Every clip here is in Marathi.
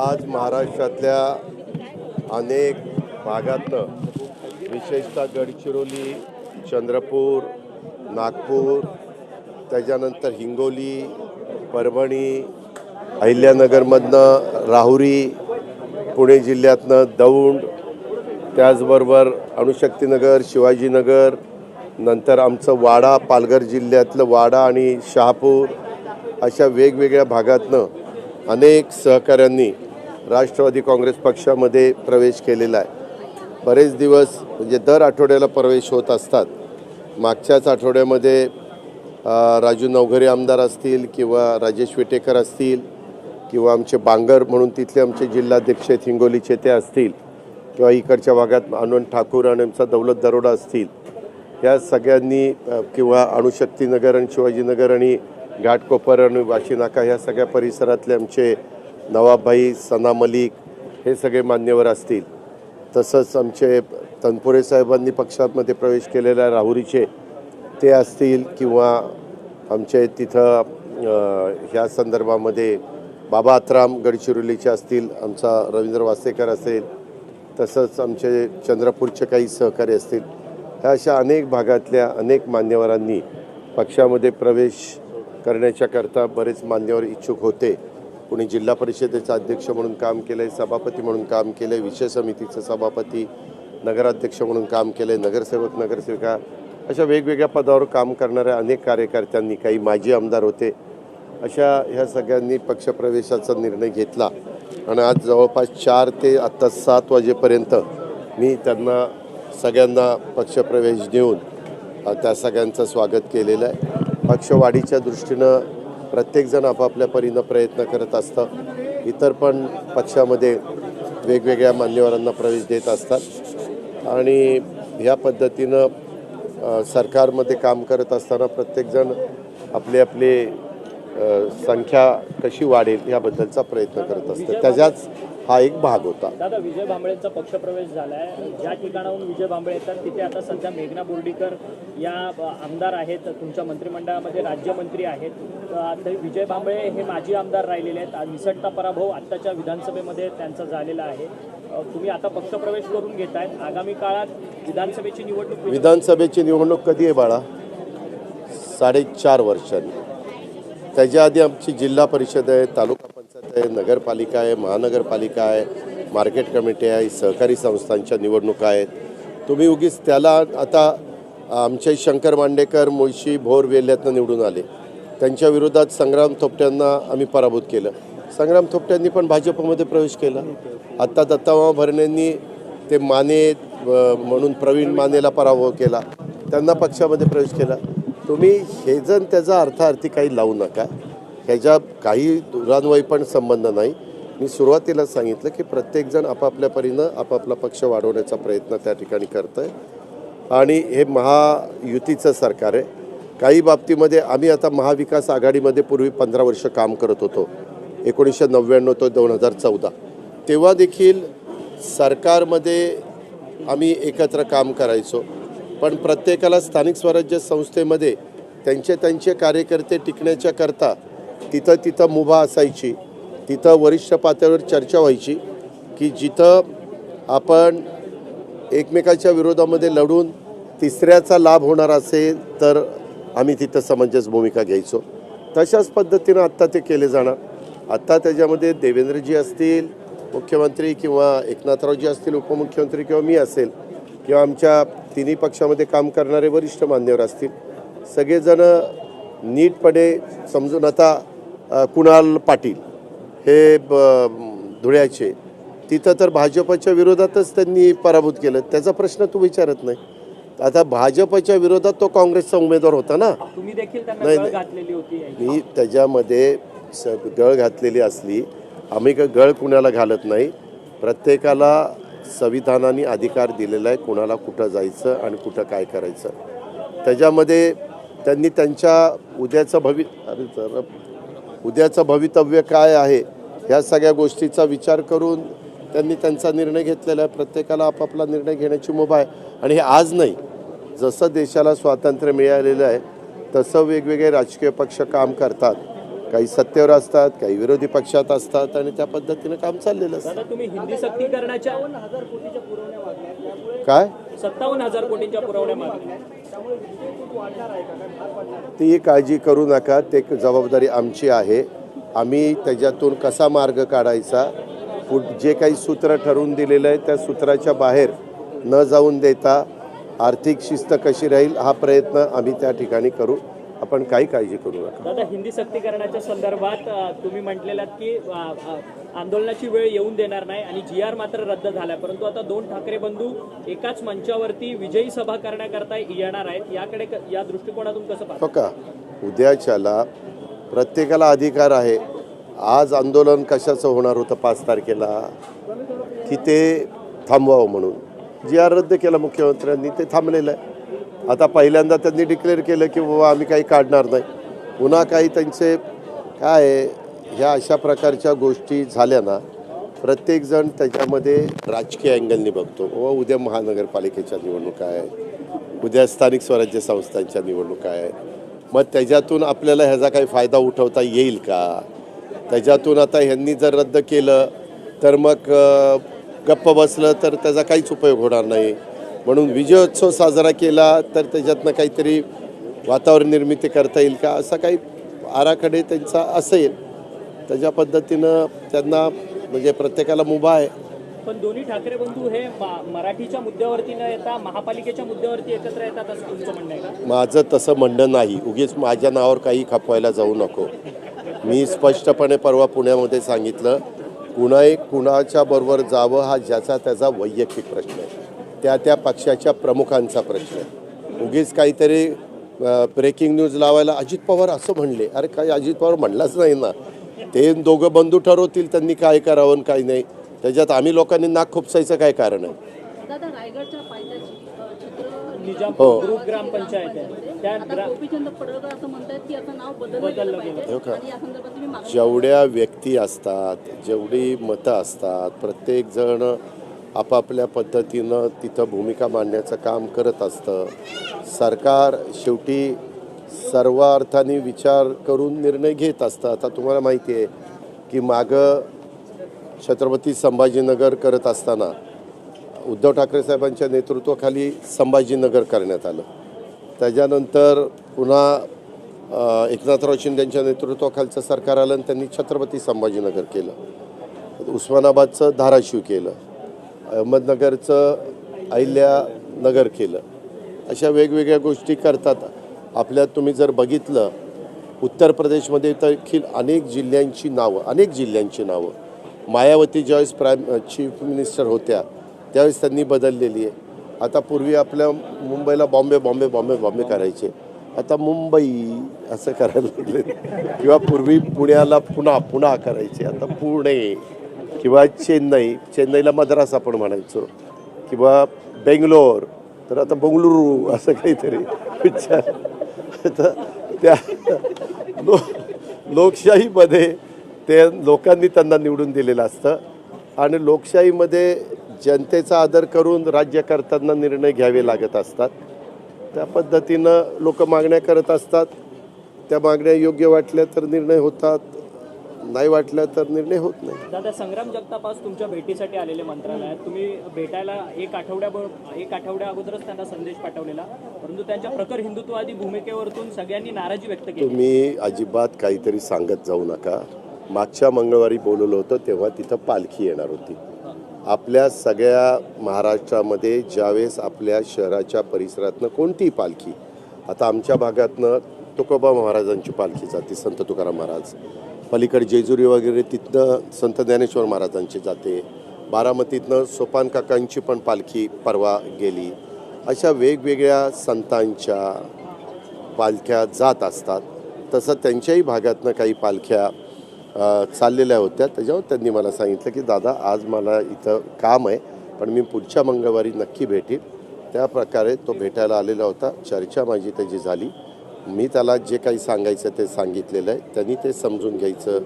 आज महाराष्ट्रातल्या अनेक भागातनं विशेषतः गडचिरोली चंद्रपूर नागपूर त्याच्यानंतर हिंगोली परभणी अहिल्यानगरमधनं राहुरी पुणे जिल्ह्यातनं दौंड त्याचबरोबर अणुशक्तीनगर शिवाजीनगर नंतर आमचं वाडा पालघर जिल्ह्यातलं वाडा आणि शहापूर अशा वेगवेगळ्या भागातनं अनेक सहकाऱ्यांनी राष्ट्रवादी काँग्रेस पक्षामध्ये प्रवेश केलेला आहे. बरेच दिवस म्हणजे दर आठवड्याला प्रवेश होत असतात. मागच्याच आठवड्यामध्ये राजू नवघरे आमदार असतील किंवा राजेश विटेकर असतील किंवा आमचे बांगर म्हणून तिथले आमचे जिल्हाध्यक्ष आहेत हिंगोलीचे ते असतील किंवा इकडच्या भागात आनंद ठाकूर आणि आमचा दौलत दरोडा असतील या सगळ्यांनी किंवा अणुशक्तीनगर आणि शिवाजीनगर आणि घाटकोपर आणि वाशीनाका ह्या सगळ्या परिसरातले आमचे नवाबभाई सना मलिक हे सगळे मान्यवर असतील. तसंच आमचे तनपुरे साहेबांनी पक्षामध्ये प्रवेश केलेल्या राहुरीचे ते असतील किंवा आमचे तिथं ह्या संदर्भामध्ये बाबा आत्राम गडचिरोलीचे असतील आमचा रवींद्र वासेकर असेल तसंच आमचे चंद्रपूरचे काही सहकारी असतील. ह्या अशा अनेक भागातल्या अनेक मान्यवरांनी पक्षामध्ये प्रवेश करण्याच्याकरता बरेच मान्यवर इच्छुक होते. कुणी जिल्हा परिषदेचा अध्यक्ष म्हणून काम केलं आहे सभापती म्हणून काम केलं आहे विषय समितीचं सभापती नगराध्यक्ष म्हणून काम केलं आहे नगरसेवक नगरसेविका अशा वेगवेगळ्या पदावर काम करणाऱ्या अनेक कार्यकर्त्यांनी काही माजी आमदार होते अशा ह्या सगळ्यांनी पक्षप्रवेशाचा निर्णय घेतला. आणि आज जवळपास चार ते आत्ता सात वाजेपर्यंत मी त्यांना सगळ्यांना पक्षप्रवेश देऊन त्या सगळ्यांचं स्वागत केलेलं आहे. पक्षवाढीच्या दृष्टीनं प्रत्येकजण आपापल्या परीनं प्रयत्न करत असतं. इतर पण पक्षामध्ये वेगवेगळ्या मान्यवरांना प्रवेश देत असतात. आणि ह्या पद्धतीनं सरकारमध्ये काम करत असताना प्रत्येकजण आपले आपले संख्या कशी वाढेल याबद्दलचा प्रयत्न करत असतं त्याच्याच हा एक भाग होता. दादा विजय भांबळेंचा पक्षप्रवेश झालाय. ज्या ठिकाणाहून विजय भांबळे येतात तिथे आता सध्या मेघना बोर्डीकर या आमदार आहेत. तुमच्या मंत्रिमंडळामध्ये राज्यमंत्री आहेत. विजय भांबळे हे माजी आमदार राहिलेले आहेत. निसटता पराभव आत्ताच्या विधानसभेमध्ये त्यांचा झालेला आहे. तुम्ही आता पक्षप्रवेश करून घेतायत आगामी काळात विधानसभेची निवडणूक विधानसभेची निवडणूक कधी आहे बाळा? साडेचार वर्षांनी. त्याच्या आधी आमची जिल्हा परिषद आहे तालुका आहे नगरपालिका आहे महानगरपालिका आहे मार्केट कमिटी आहे सहकारी संस्थांच्या निवडणुका आहेत. तुम्ही उगीच त्याला आता आमचे शंकर मांडेकर मुळशी भोर वेल्ह्यातनं निवडून आले. त्यांच्या विरोधात संग्राम थोपट्यांना आम्ही पराभूत केलं. संग्राम थोपट्यांनी पण भाजपमध्ये प्रवेश केला. आत्ता दत्तामा भरणेंनी ते माने म्हणून प्रवीण मानेला पराभव केला. त्यांना पक्षामध्ये प्रवेश केला. तुम्ही हे जण त्याचा अर्थार्थी काही लावू नका. ह्याच्या काही दुरान्वयी पण संबंध नाही. मी सुरुवातीला सांगितलं की प्रत्येकजण आपापल्या परीनं आपापला पक्ष वाढवण्याचा प्रयत्न त्या ठिकाणी करत आहे आणि हे महायुतीचं सरकार आहे. काही बाबतीमध्ये आम्ही आता महाविकास आघाडीमध्ये पूर्वी पंधरा वर्ष काम करत होतो. एकोणीसशे नव्याण्णव ते दोन हजार चौदा. तेव्हा देखील सरकारमध्ये आम्ही एकत्र काम करायचो. पण प्रत्येकाला स्थानिक स्वराज्य संस्थेमध्ये त्यांचे त्यांचे कार्यकर्ते टिकण्याच्या करता तिथं तिथं मुभा असायची. तिथं वरिष्ठ पातळीवर चर्चा व्हायची की जिथं आपण एकमेकाच्या विरोधामध्ये लढून तिसऱ्याचा लाभ होणार असेल तर आम्ही तिथं समंजस भूमिका घ्यायचो. तशाच पद्धतीनं आत्ता ते केले जाणार. आत्ता त्याच्यामध्ये देवेंद्रजी असतील मुख्यमंत्री किंवा एकनाथरावजी असतील उपमुख्यमंत्री किंवा मी असेल किंवा आमच्या तिन्ही पक्षामध्ये काम करणारे वरिष्ठ मान्यवर असतील. सगळेजण नीटपणे समजून आता कुणाल पाटील हे धुळ्याचे. तिथं तर भाजपच्या विरोधातच त्यांनी पराभूत केलं. त्याचा प्रश्न तू विचारत नाही. आता भाजपच्या विरोधात तो काँग्रेसचा उमेदवार होता ना? नाही, मी त्याच्यामध्ये स गळ घातलेली असली आम्ही का गळ कुणाला घालत नाही? प्रत्येकाला संविधानाने अधिकार दिलेला आहे कुणाला कुठं जायचं आणि कुठं काय करायचं. त्याच्यामध्ये त्यांनी त्यांच्या उद्याचं भवि अरे जरा उद्याचं भवितव्य काय आहे ह्या सगळ्या गोष्टीचा विचार करून त्यांनी त्यांचा निर्णय घेतलेला आहे. प्रत्येकाला आपापला निर्णय घेण्याची मुभा आहे. आणि हे आज नाही जसं देशाला स्वातंत्र्य मिळालेलं आहे तसं वेगवेगळे राजकीय पक्ष काम करतात. काही सत्तेवर असतात काही विरोधी पक्षात असतात आणि त्या पद्धतीनं काम चाललेलं असतं. काय? सत्तावन्न हजार कोटींच्या पुरवण्या ती काळजी करू नका. ते एक जबाबदारी आमची आहे. आम्ही त्याच्यातून कसा मार्ग काढायचा? पुढ जे काही सूत्र ठरवून दिलेलं आहे त्या सूत्राच्या बाहेर न जाऊन देता आर्थिक शिस्त कशी राहील हा प्रयत्न आम्ही त्या ठिकाणी करू. आपण काही काळजी करू नका. दादा हिंदी सक्तीकरणाच्या संदर्भात तुम्ही म्हटलेलात की आंदोलनाची वेळ येऊन देणार नाही आणि जी आर मात्र रद्द झालाय. परंतु आता दोन ठाकरे बंधू एकाच मंचावरती विजयी सभा करण्याकरता येणार आहेत. याकडे या दृष्टिकोनातून कसं पाहता? का उद्याच्याला प्रत्येकाला अधिकार आहे. आज आंदोलन कशाचं होणार होतं पाच तारखेला? की ते थांबवावं म्हणून. जी आर रद्द केला मुख्यमंत्र्यांनी ते थांबलेलं आहे. आता पहिल्यांदा त्यांनी डिक्लेअर केलं की बाबा आम्ही काही काढणार नाही. पुन्हा काही त्यांचे काय आहे, ह्या अशा प्रकारच्या गोष्टी झाल्या ना प्रत्येकजण त्याच्यामध्ये राजकीय अँगलनी बघतो. बाबा उद्या महानगरपालिकेच्या निवडणुका आहे उद्या स्थानिक स्वराज्य संस्थांच्या निवडणुका आहे मग त्याच्यातून आपल्याला ह्याचा काही फायदा उठवता येईल का? त्याच्यातून आता ह्यांनी जर रद्द केलं तर मग गप्प बसलं तर त्याचा काहीच उपयोग होणार नाही. म्हणून विजयोत्सव साजरा केला तर त्याच्यातनं काहीतरी वातावरण निर्मिती करता येईल का? असा काही आराखडे त्यांचा असेल. त्याच्या पद्धतीनं त्यांना म्हणजे प्रत्येकाला मुभा आहे. पण दोन्ही ठाकरे बंधू हे मराठीच्या मुद्द्यावरती न येता महापालिकेच्या मुद्द्यावरती एकत्र येतात असं तुमचं म्हणणं आहे का? माझं तसं म्हणणं नाही. उगीच माझ्या नावावर काही खपवायला जाऊ नको. मी स्पष्टपणे परवा पुण्यामध्ये सांगितलं कुणाही कुणाच्या बरोबर जावं हा ज्याचा त्याचा वैयक्तिक प्रश्न आहे. त्या त्या पक्षाच्या प्रमुखांचा प्रश्न आहे. उगीच काहीतरी ब्रेकिंग न्यूज लावायला अजित पवार असं म्हणले. अरे काय अजित पवार म्हणलाच नाही ना. ते दोघं बंधू ठरवतील त्यांनी काय करावं आणि काय नाही. त्याच्यात आम्ही लोकांनी नाक खुपसायचं काय कारण आहे? हो. हो जेवढ्या व्यक्ती असतात जेवढी मतं असतात प्रत्येकजण आपापल्या पद्धतीनं तिथं भूमिका मांडण्याचं काम करत असतं. सरकार शेवटी सर्व अर्थाने विचार करून निर्णय घेत असतं. आता तुम्हाला माहिती आहे की मागं छत्रपती संभाजीनगर करत असताना उद्धव ठाकरे साहेबांच्या नेतृत्वाखाली संभाजीनगर करण्यात आलं. त्याच्यानंतर पुन्हा एकनाथराव शिंदेच्या नेतृत्वाखालचं सरकार आलं आणि त्यांनी छत्रपती संभाजीनगर केलं. उस्मानाबादचं धाराशिव केलं. अहमदनगरचं अहिल्यानगर केलं. अशा वेगवेगळ्या गोष्टी करतात. आपल्या तुम्ही जर बघितलं उत्तर प्रदेशमध्ये देखील अनेक जिल्ह्यांची नावं अनेक जिल्ह्यांची नावं. मायावती ज्यावेळेस प्राईम चीफ मिनिस्टर होत्या त्यावेळेस त्यांनी बदललेली आहे. आता पूर्वी आपल्या मुंबईला बॉम्बे बॉम्बे बॉम्बे बॉम्बे करायचे. आता मुंबई असं करायला लागले. किंवा पूर्वी पुण्याला पुन्हा पुन्हा करायचे. आता पुणे. किंवा चेन्नई चेन्नईला मद्रास आपण म्हणायचो किंवा बेंगलोर तर आता बंगळुरू असं काहीतरी विचार. तर त्या लो लोकशाहीमध्ये ते लोकांनी त्यांना निवडून दिलेलं असतं. आणि लोकशाहीमध्ये जनतेचा आदर करून राज्यकर्त्यांना निर्णय घ्यावे लागत असतात. त्या पद्धतीनं लोक मागण्या करत असतात. त्या मागण्या योग्य वाटल्या तर निर्णय होतात. नाही वाटल्या तर निर्णय होत नाही. दादा संग्राम जगताप आज तुमच्या भेटीसाठी आलेले मंत्रालयात. तुम्ही भेटायला एक आठवड्या एक आठवड्या अगोदरच त्यांना संदेश पाठवलेला. परंतु त्यांच्या प्रखर हिंदुत्ववादी भूमिकेवरतून सगळ्यांनी नाराजी व्यक्त केली. तुम्ही अजिबात काहीतरी सांगत जाऊ नका. मागच्या मंगळवारी बोलवलं होतं तेव्हा तिथं पालखी येणार होती. आपल्या सगळ्या महाराष्ट्रामध्ये ज्यावेळेस आपल्या शहराच्या परिसरातनं कोणतीही पालखी आता आमच्या भागातनं तुकोबा महाराजांची पालखी जाते संत तुकाराम महाराज. पलीकडे जेजुरी वगैरे तिथनं संत ज्ञानेश्वर महाराजांची जाते. बारामतीतनं सोपान काकांची पण पालखी परवा गेली. अशा वेगवेगळ्या संतांच्या पालख्या जात असतात. तसं त्यांच्याही भागातनं काही पालख्या चाललेल्या होत्या. त्याच्यावर त्यांनी मला सांगितलं की दादा आज मला इथं काम आहे पण मी पुढच्या मंगळवारी नक्की भेटेन. त्या प्रकारे तो भेटायला आलेला होता. चर्चा माझी त्याची झाली. मी त्याला जे काही सांगायचं ते सांगितलेलं आहे. त्यांनी ते समजून घ्यायचं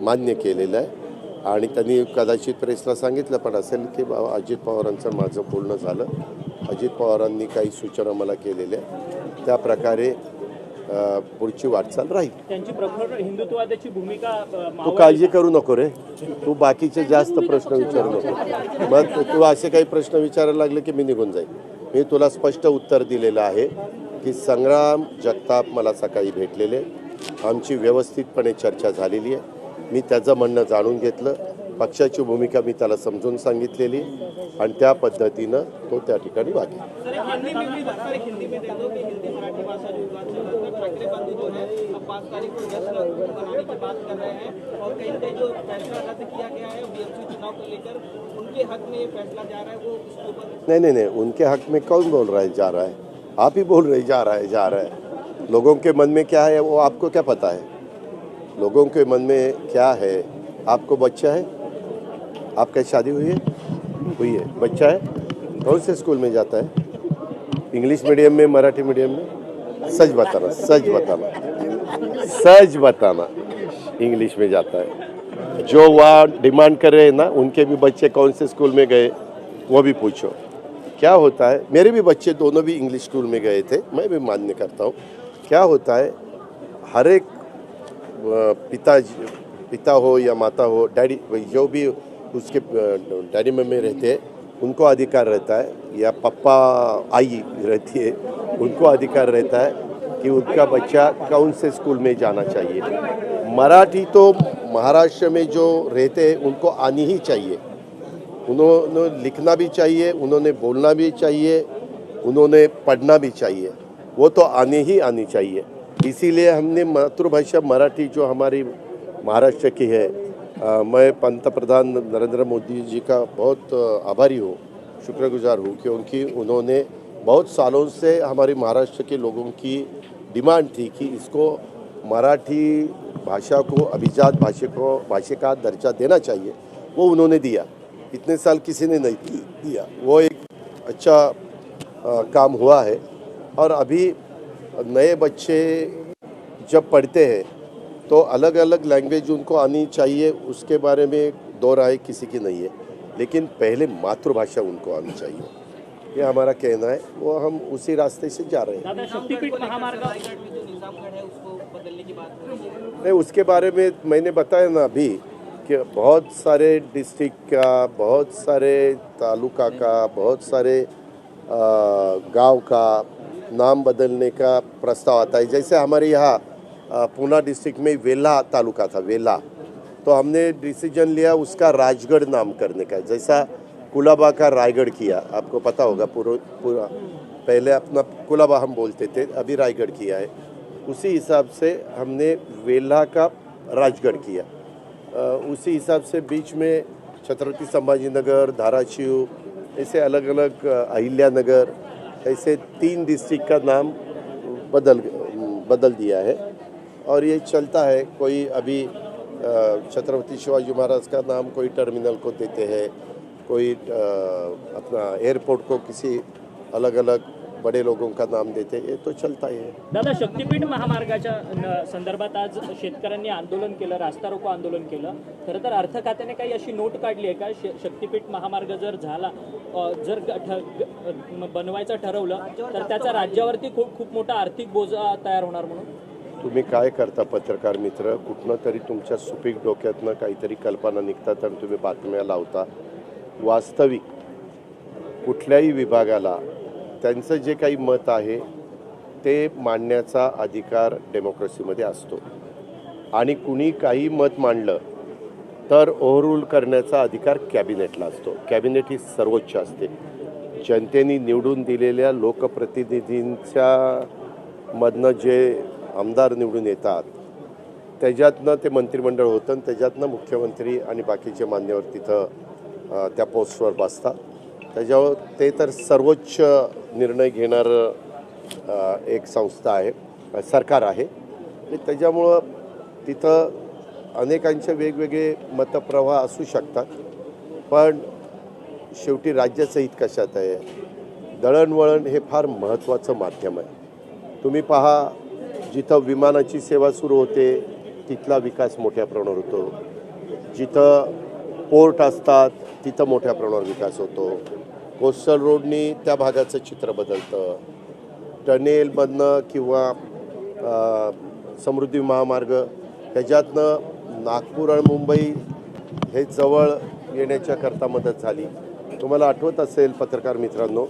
मान्य केलेलं आहे. आणि त्यांनी कदाचित प्रेसला सांगितलं पण असेल की बाबा अजित पवारांचं माझं बोलणं झालं. अजित पवारांनी काही सूचना मला केलेल्या त्या प्रकारे पुढची वाटचाल राहील. त्यांची प्रखर हिंदुत्ववादाची भूमिका अ, तू काळजी करू नको रे. तू बाकीचे जास्त प्रश्न विचारू नको. मग तू असे काही प्रश्न विचारायला लागले की मी निघून जाईल मी तुला स्पष्ट उत्तर दिलेलं आहे. की संग्राम जगताप मला सकाळी भेटलेले. आमची व्यवस्थितपणे चर्चा झालेली आहे. मी त्याचं म्हणणं जाणून घेतलं. पक्षाची भूमिका मी त्याला समजून सांगितलेली. आणि त्या पद्धतीनं तो त्या ठिकाणी वागेल. नाही नाही नाही. उनके हक में नहीं नहीं नहीं उनके हक में कौन बोल रहा है जा रहा है? आप ही बोल रहे, जा रहा है, जा रहा है। लोगों के मन में क्या है, वो आपको क्या पता है? लोगों के मन में क्या है? आपको बच्चा है? आपका शादी हुई है? हुई है। बच्चा है? कौन से स्कूल में जाता है? इंग्लिश मीडियम में, मराठी मीडियम में? सच बताना सच बताना सच बताना, इंग्लिश में जाता है। जो वहाँ डिमांड कर रहे हैं ना, उनके भी बच्चे कौन से स्कूल में गए, वो भी पूछो। क्या होता है? मेरे भी बच्चे दोनों भी इंग्लिश स्कूल में गए थे, मैं भी मान्य करता हूँ। क्या होता है? हर एक पिता पिता हो या माता हो, डैडी, जो भी उसके डैडी मम्मी रहते हैं, उनको अधिकार रहता है, या पप्पा आई रहती है, उनको अधिकार रहता है कि उनका बच्चा कौन से स्कूल में जाना चाहिए। मराठी तो महाराष्ट्र में जो रहते हैं, उनको आनी ही चाहिए। उन्होंने लिखना भी चाहिए उन्होंने बोलना भी चाहिए उन्होंने पढ़ना भी चाहिए। वो तो आनी ही आनी चाहिए। इसीलिए हमने मातृभाषा मराठी जो हमारी महाराष्ट्र की है अ, मैं पंतप्रधान नरेंद्र मोदी जी का बहुत आभारी हूँ शुक्रगुजार हूँ क्योंकि उन्होंने बहुत सालों से हमारे महाराष्ट्र के लोगों की डिमांड थी कि इसको मराठी भाषा को अभिजात भाषा को भाषा का दर्जा देना चाहिए। वो उन्होंने दिया। इतने साल किसी ने नहीं दिया। वो एक अच्छा अ, काम हुआ है। और अभी नए बच्चे जब पढ़ते हैं तो अलग अलग लैंग्वेज उनको आनी चाहिए उसके बारे में दो राय किसी की नहीं है। लेकिन पहले मातृभाषा उनको आनी चाहिए। ये हमारा कहना है। वो हम उसी रास्ते से जा रहे हैं। दादा शक्तीपीठ महामार्ग रायगढ़ में जो निजामगढ़ है उसको बदलने की बात हो रही है नहीं उसके बारे में मैंने बताया ना अभी। कि बहुत सारे डिस्ट्रिक्ट का, बहुत सारे तालुका का, बहुत सारे गाँव का नाम बदलने का प्रस्ताव आता है। जैसे हमारे यहाँ पूना डिस्ट्रिक्ट में वेला तालुका था, वेला। तो हमने डिसीज़न लिया उसका राजगढ़ नाम करने का। जैसा कुलाबा का रायगढ़ किया, आपको पता होगा पूरा पूरा पहले अपना कुलाबा हम बोलते थे, अभी रायगढ़ किया है। उसी हिसाब से हमने वेला का राजगढ़ किया। उसी हिसाब से बीच में छत्रपति संभाजी नगर, धाराशिव, ऐसे अलग अलग अहिल्या नगर, ऐसे तीन डिस्ट्रिक्ट का नाम बदल बदल दिया है। और ये चलता है, कोई अभी छत्रपति शिवाजी महाराज का नाम कोई टर्मिनल को देते हैं, कोई अपना एयरपोर्ट को किसी अलग अलग बड़े लोगों का नाम देते हैं ये तो चलता ही है। दादा शक्तीपीठ महामार्गाच्या संदर्भात आज शेतकऱ्यांनी आंदोलन केलं रास्ता रोको आंदोलन केलं. खरं तर अर्थ खात्याने काही अशी नोट काढली आहे का? शक्तीपीठ महामार्ग जर झाला जर बनवायचं ठरवलं तर त्याचा राज्यावरती खूप खूप मोठा आर्थिक बोजा तयार होणार म्हणून? तुम्ही काय करता पत्रकार मित्र? कुठनं तरी तुमच्या सुपीक डोक्यातनं काहीतरी कल्पना निघतात आणि तुम्ही बातम्या लावता. वास्तविक कुठल्याही विभागाला त्यांचं जे काही मत आहे ते मांडण्याचा अधिकार डेमोक्रेसीमध्ये असतो. आणि कुणी काही मत मांडलं तर ओव्हररूल करण्याचा अधिकार कॅबिनेटला असतो. कॅबिनेट ही सर्वोच्च असते. जनतेने निवडून दिलेल्या लोकप्रतिनिधींच्या मधनं जे आमदार निवडून येतात त्याच्यातनं ते मंत्रिमंडळ होतं आणि त्याच्यातनं मुख्यमंत्री आणि बाकीचे मान्यवर तिथं त्या पोस्टवर बसतात. त्याच्यावर ते तर सर्वोच्च निर्णय घेणारं एक संस्था आहे सरकार आहे. आणि त्याच्यामुळं तिथं अनेकांचे वेगवेगळे मतप्रवाह असू शकतात. पण शेवटी राज्याचं हित कशात आहे? दळणवळण हे फार महत्त्वाचं माध्यम आहे. तुम्ही पहा जिथं विमानाची सेवा सुरू होते तिथला विकास मोठ्या प्रमाणावर होतो. जिथं पोर्ट असतात तिथं मोठ्या प्रमाणावर विकास होतो. कोस्टल रोडनी त्या भागाचं चित्र बदलतं. टनेलमधनं किंवा समृद्धी महामार्ग ह्याच्यातनं नागपूर आणि मुंबई हे जवळ येण्याच्याकरता मदत झाली. तुम्हाला आठवत असेल पत्रकार मित्रांनो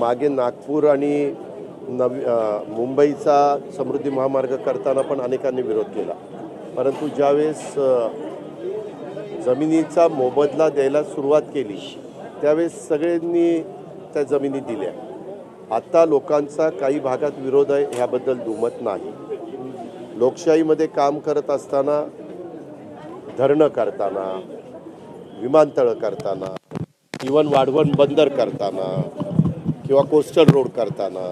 मागे नागपूर आणि नवी मुंबईचा समृद्धी महामार्ग करताना पण अनेकांनी विरोध केला. परंतु ज्यावेळेस जमिनीचा मोबदला द्यायला सुरुवात केली. त्यावेळेस सगळ्यांनी त्या जमिनी दिल्या. आत्ता लोकांचा काही भागात विरोध आहे ह्याबद्दल दुमत नाही. लोकशाहीमध्ये काम करत असताना धरणं करताना विमानतळं करताना इवन वाढवण बंदर करताना किंवा कोस्टल रोड करताना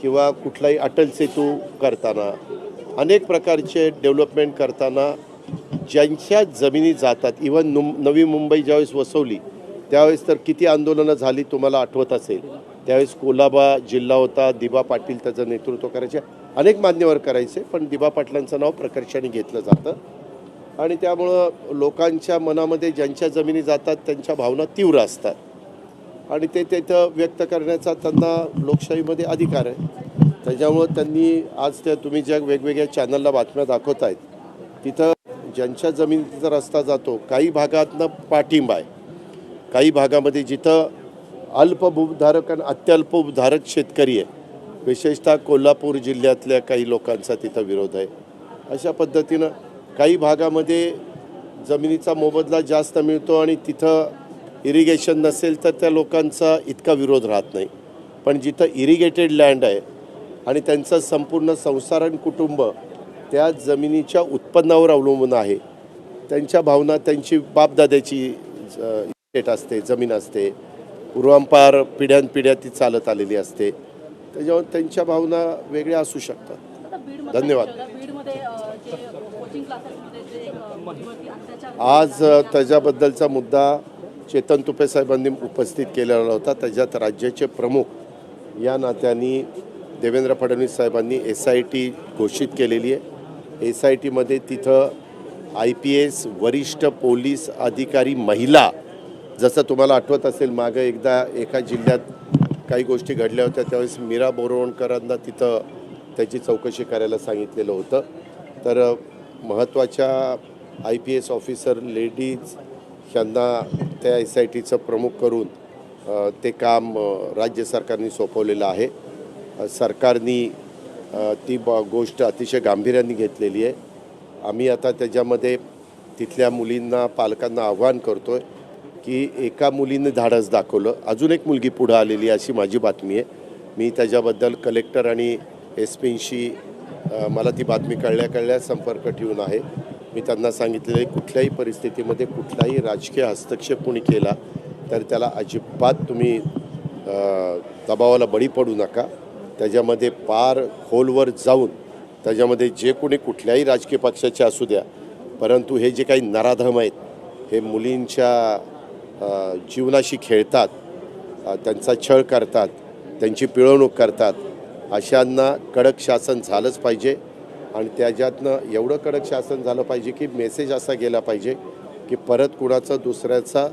किंवा कुठलाही अटल सेतू करताना अनेक प्रकारचे डेव्हलपमेंट करताना ज्यांच्या जमिनी जातात इवन नुम नवी मुंबई ज्यावेळेस वसवली त्यावेळेस तर किती आंदोलनं झाली तुम्हाला आठवत असेल? त्यावेळेस कोलाबा जिल्हा होता दिबा पाटील त्याचं नेतृत्व करायचे अनेक मान्यवर करायचे पण दिबा पाटलांचं नाव प्रकर्षाने घेतलं जातं. आणि त्यामुळं लोकांच्या मनामध्ये ज्यांच्या जमिनी जातात त्यांच्या भावना तीव्र असतात. आणि ते तिथं व्यक्त करण्याचा त्यांना लोकशाहीमध्ये अधिकार आहे. त्याच्यामुळं त्यांनी आज त्या तुम्ही ज्या वेगवेगळ्या चॅनलला बातम्या दाखवत आहेत तिथं ज्यांच्या जमिनीचा रस्ता जातो काही भागातनं पाठिंबा आहे. काही भागामध्ये जिथं अल्पभूधारक आणि अत्यल्पभूधारक शेतकरी आहे. विशेषतः कोल्हापूर जिल्ह्यातल्या काही लोकांचा तिथं विरोध आहे. अशा पद्धतीनं काही भागामध्ये जमिनीचा मोबदला जास्त मिळतो आणि तिथं इरिगेशन नसेल तर त्या लोकांचा इतका विरोध राहत नाही. पण जिथं इरिगेटेड लँड आहे आणि त्यांचं संपूर्ण संसार आणि कुटुंब त्या जमिनीच्या उत्पन्नावर अवलंबून आहे. त्यांच्या भावना त्यांची बापदाद्याची इस्टेट असते जमीन असते. पूर्वांपार पिढ्यानपिढ्या ती चालत आलेली असते. त्याच्यामुळे त्यांच्या भावना वेगळ्या असू शकतात. धन्यवाद. आज त्याच्याबद्दलचा मुद्दा चेतन तुपे साहेबांनी उपस्थित केलेला होता. त्याच्यात राज्याचे प्रमुख या नात्याने देवेंद्र फडणवीस साहेबांनी एस आय टी घोषित केलेली आहे. एस आय टीमध्ये तिथं आय पी एस वरिष्ठ पोलीस अधिकारी महिला जसं तुम्हाला आठवत असेल मागं एकदा एका जिल्ह्यात काही गोष्टी घडल्या होत्या त्यावेळेस मीरा बोरवणकरांना तिथं त्याची चौकशी करायला सांगितलेलं होतं. तर महत्त्वाच्या I P S officer ladies यांना त्या एस आय टीचं प्रमुख करून ते काम राज्य सरकारने सोपवलेलं आहे. सरकारनी ती ब गोष्ट अतिशय गांभीर्याने घेतलेली आहे. आम्ही आता त्याच्यामध्ये तिथल्या मुलींना पालकांना आव्हान करतो आहे की एका मुलीने धाडस दाखवलं. अजून एक मुलगी पुढं आलेली अशी माझी बातमी आहे. मी त्याच्याबद्दल कलेक्टर आणि एस पींशी मला ती बातमी कळल्या कळल्या संपर्क ठेवून आहे. मी त्यांना सांगितलेलं आहे कुठल्याही परिस्थितीमध्ये कुठलाही राजकीय हस्तक्षेप कोणी केला तर त्याला अजिबात तुम्ही दबावाला बळी पडू नका. त्याच्यामध्ये पार खोलवर जाऊन त्याच्यामध्ये जे कोणी कुठल्याही राजकीय पक्षाचे असू द्या परंतु हे जे काही नराधम आहेत हे मुलींच्या जीवनाशी खेळतात त्यांचा छळ करतात त्यांची पिळवणूक करतात अशांना कडक शासन झालंच पाहिजे. आणि त्याच्यातनं एवढं कडक शासन झालं पाहिजे की मेसेज असा गेला पाहिजे की परत कुणाचा दुसऱ्याचा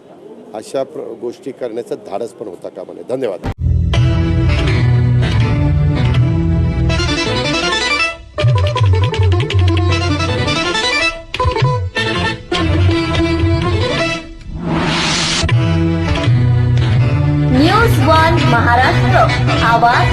अशा प्र गोष्टी करण्याचं धाडस पण होता कामा नये. धन्यवाद. bye